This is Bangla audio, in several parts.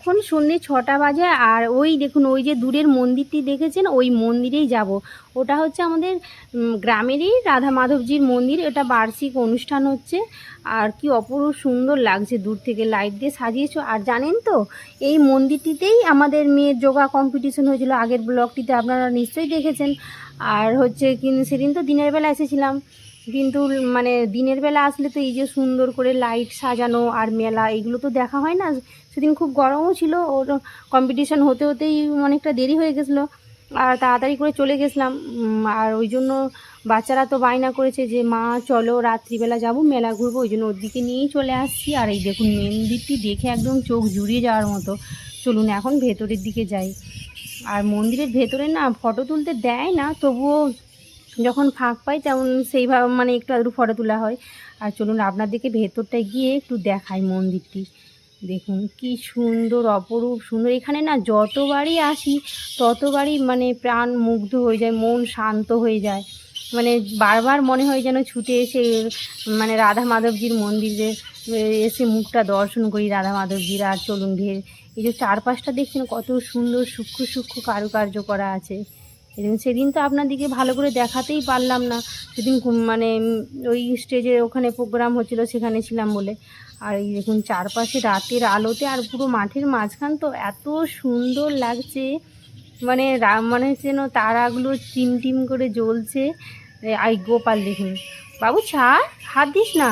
এখন সন্ধ্যে ছটা বাজে আর ওই দেখুন, ওই যে দূরের মন্দিরটি দেখেছেন, ওই মন্দিরেই যাব। ওটা হচ্ছে আমাদের গ্রামেরই রাধা মাধবজির মন্দির, এটা বার্ষিক অনুষ্ঠান হচ্ছে। আর কি অপরূপ সুন্দর লাগছে দূর থেকে, লাইট দিয়ে সাজিয়েছো। আর জানেন তো, এই মন্দিরটিতেই আমাদের মেয়ের যোগা কম্পিটিশন হয়েছিল, আগের ব্লগটিতে আপনারা নিশ্চয়ই দেখেছেন। আর হচ্ছে কিন্তু সেদিন তো দিনের বেলা এসেছিলাম। কিন্তু মানে দিনের বেলা আসলে তো এই যে সুন্দর করে লাইট সাজানো আর মেলা, এগুলো তো দেখা হয় না। সেদিন খুব গরমও ছিল, ওর কম্পিটিশান হতে হতেই অনেকটা দেরি হয়ে গেছিল। আর তাড়াতাড়ি করে চলে গেছিলাম। আর ওই জন্য বাচ্চারা তো বায়না করেছে যে, মা, চলো রাত্রিবেলা যাব, মেলা ঘুরবো। ওই জন্য ওর দিকে নিয়েই চলে আসছি। আর এই দেখুন মন্দিরটি দেখে একদম চোখ জুড়িয়ে যাওয়ার মতো। চলুন, এখন ভেতরের দিকে যাই। আর মন্দিরের ভেতরে না ফটো তুলতে দেয় না, তবুও যখন ফাঁক পাই, তেমন সেইভাবে মানে একটু আধটু ফটো তোলা হয়। আর চলুন আপনাদেরকে ভেতরটায় গিয়ে একটু দেখাই মন্দিরটি। দেখুন, কি সুন্দর, অপরূপ, সুন্দর। এখানে না যতবারই আসি, ততবারই মানে প্রাণ মুগ্ধ হয়ে যায়, মন শান্ত হয়ে যায়। মানে বারবার মনে হয় যেন ছুটে এসে মানে রাধা মাধবজির মন্দিরে এসে মুখটা দর্শন করি রাধা মাধবজির। আর চলুন ভে এই যে চারপাশটা দেখছেন কত সুন্দর সূক্ষ্ম সূক্ষ্ম কারুকার্য করা আছে। এবং সেদিন তো আপনাদেরকে ভালো করে দেখাতেই পারলাম না। সেদিন মানে ওই স্টেজে ওখানে প্রোগ্রাম হচ্ছিল, সেখানে ছিলাম বলে। আর এই দেখুন, চারপাশে রাতের আলোতে আর পুরো মাঠের মাঝখান তো এত সুন্দর লাগছে। মানে মানে যেন তারাগুলো টিম টিম করে জ্বলছে। আই, গোপাল দেখুন। বাবু, ছাড়, হাত দিস না।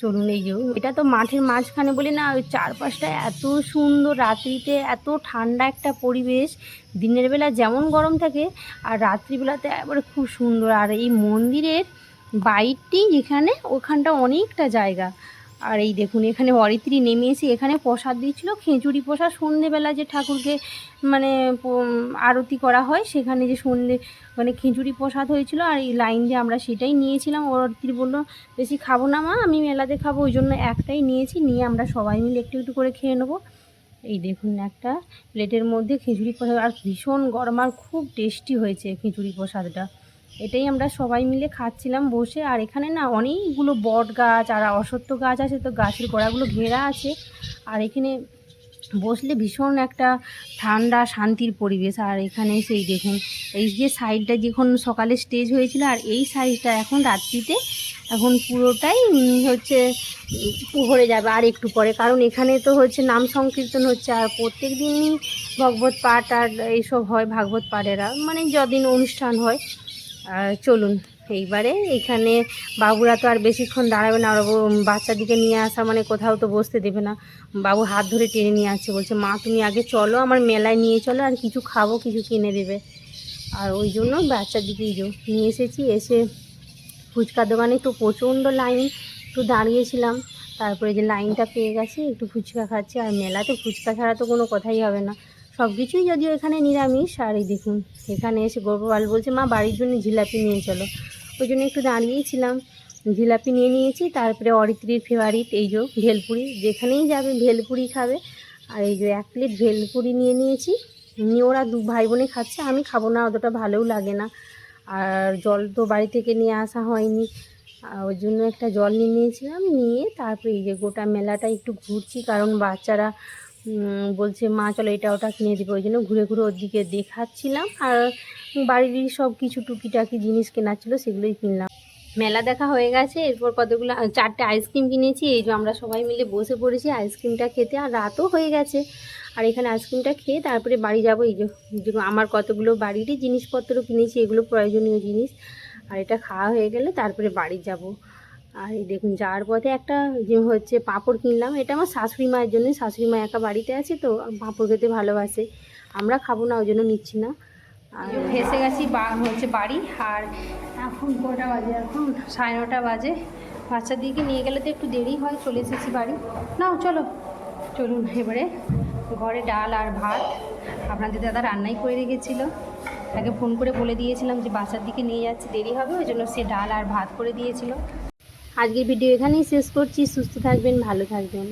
চলুন এই যে, এটা তো মাঠের মাঝখানে বলি না, ওই চারপাশটা এত সুন্দর রাত্রিতে, এত ঠান্ডা একটা পরিবেশ। দিনের বেলা যেমন গরম থাকে, আর রাত্রিবেলাতে একবারে খুব সুন্দর। আর এই মন্দিরের বাইরটি যেখানে ওখানটা অনেকটা জায়গা। আর এই দেখুন, এখানে অরিত্রী নেমে এসে এখানে প্রসাদ দিচ্ছিল। খেঁচুড়ি প্রসাদ, সন্ধেবেলা যে ঠাকুরকে মানে আরতি করা হয়, সেখানে যে সন্ধে মানে খিচুড়ি প্রসাদ হয়েছিল আর এই লাইন দিয়ে আমরা সেটাই নিয়েছিলাম। অরিত্রী বলল, বেশি খাব না মা, আমি মেলাতে খাব। ওই জন্য একটাই নিয়েছি, নিয়ে আমরা সবাই মিলে একটু একটু করে খেয়ে নেব। এই দেখুন একটা প্লেটের মধ্যে খিচুড়ি প্রসাদ, আর ভীষণ গরম আর খুব টেস্টি হয়েছে খিচুড়ি প্রসাদটা। এটাই আমরা সবাই মিলে খাচ্ছিলাম বসে। আর এখানে না অনেকগুলো বট গাছ আর অসত্য গাছ আছে, তো গাছের গোড়াগুলো ঘেরা আছে। আর এখানে বসলে ভীষণ একটা ঠান্ডা, শান্তির পরিবেশ। আর এখানে সেই দেখুন, এই যে সাইডটা যখন সকালে স্টেজ হয়েছিল, আর এই সাইডটা এখন রাত্রিতে এখন পুরোটাই হচ্ছে ভরে যাবে আর একটু পরে। কারণ এখানে তো হচ্ছে নাম সংকীর্তন হচ্ছে, আর প্রত্যেক দিনই ভগবত পাঠ আর এইসব হয় ভাগবত পাঠেরা। মানে যদিন অনুষ্ঠান হয় চলুন, এইবারে এখানে বাবুরা তো আর বেশিক্ষণ দাঁড়াবে না আর বাচ্চাদিকে নিয়ে আসা মানে কোথাও তো বসতে দেবে না। বাবু হাত ধরে টেনে নিয়ে আসছে, বলছে, মা, তুমি আগে চলো, আমার মেলায় নিয়ে চলো, আর কিছু খাব, কিছু কিনে দেবে। আর ওই জন্য বাচ্চার দিকেই যো নিয়ে এসেছি, এসে ফুচকা দোকানে তো প্রচণ্ড লাইন একটু দাঁড়িয়েছিলাম, তারপরে যে লাইনটা পেয়ে গেছি, একটু ফুচকা খাচ্ছি, আর মেলাতে ফুচকা ছাড়া তো কোনো কথাই হবে না। সব কিছুই যদিও এখানে নিরামিষ, আর এই দেখুন, এখানে এসে গর্বপাল বলছে, মা, বাড়ির জন্য জিলাপি নিয়ে চলো। ওই জন্য একটু দাঁড়িয়েছিলাম জিলাপি নিয়ে নিয়েছি, তারপরে অরিত্রীর ফেভারিট এই যে ভেলপুরি, যেখানেই যাবে ভেলপুরি খাবে। আর এই যে এক প্লেট ভেলপুরি নিয়ে নিয়েছি। নিয়ে ওরা দু ভাই বোনে খাচ্ছে, আমি খাব না, অতটা ভালোও লাগে না। আর জল তো বাড়ি থেকে নিয়ে আসা হয়নি। ওই জন্য একটা জল নিয়ে নিয়েছিলাম, নিয়ে তারপরে এই যে গোটা মেলাটা একটু ঘুরছি, কারণ বাচ্চারা বলছে, মা, চলো এটা ওটা কিনে দেবে। ওই জন্য ঘুরে ঘুরে ওর দিকে দেখাচ্ছিলাম। আর বাড়ির সব কিছু টুকিটাকি জিনিস কেনার ছিল, সেগুলোই কিনলাম। মেলা দেখা হয়ে গেছে, এরপর কতগুলো চারটে আইসক্রিম কিনেছি। এই যে আমরা সবাই মিলে বসে পড়েছি আইসক্রিমটা খেতে, আর রাতও হয়ে গেছে। আর এখানে আইসক্রিমটা খেয়ে তারপরে বাড়ি যাব। এই যে আমার কতগুলো বাড়িরই জিনিসপত্র কিনেছি, এগুলো প্রয়োজনীয় জিনিস। আর এটা খাওয়া হয়ে গেলে তারপরে বাড়ি যাব। আর এই দেখুন, যাওয়ার পথে একটা যে হচ্ছে পাঁপড় কিনলাম, এটা আমার শাশুড়ি মায়ের জন্য শাশুড়ি মা একা বাড়িতে আছে তো পাঁপড় খেতে ভালোবাসে। আমরা খাব না, ওই জন্য নিচ্ছি না। আর ফেসে গেছি বা, হচ্ছে বাড়ি, আর এখন কটা বাজে এখন? সাড়ে নটা বাজে। বাচ্চার দিকে নিয়ে গেলে তো একটু দেরি হয়, চলে এসেছি বাড়ি। নাও, চলো। চলুন, এবারে ঘরে ডাল আর ভাত। আপনাদের দাদা রান্নাই করে রেখেছিল। তাকে ফোন করে বলে দিয়েছিলাম যে বাচ্চার দিকে নিয়ে যাচ্ছে, দেরি হবে, ওই জন্য সে ডাল আর ভাত করে দিয়েছিল। আজকের ভিডিও এখানেই শেষ করছি। সুস্থ থাকবেন ভালো থাকবেন।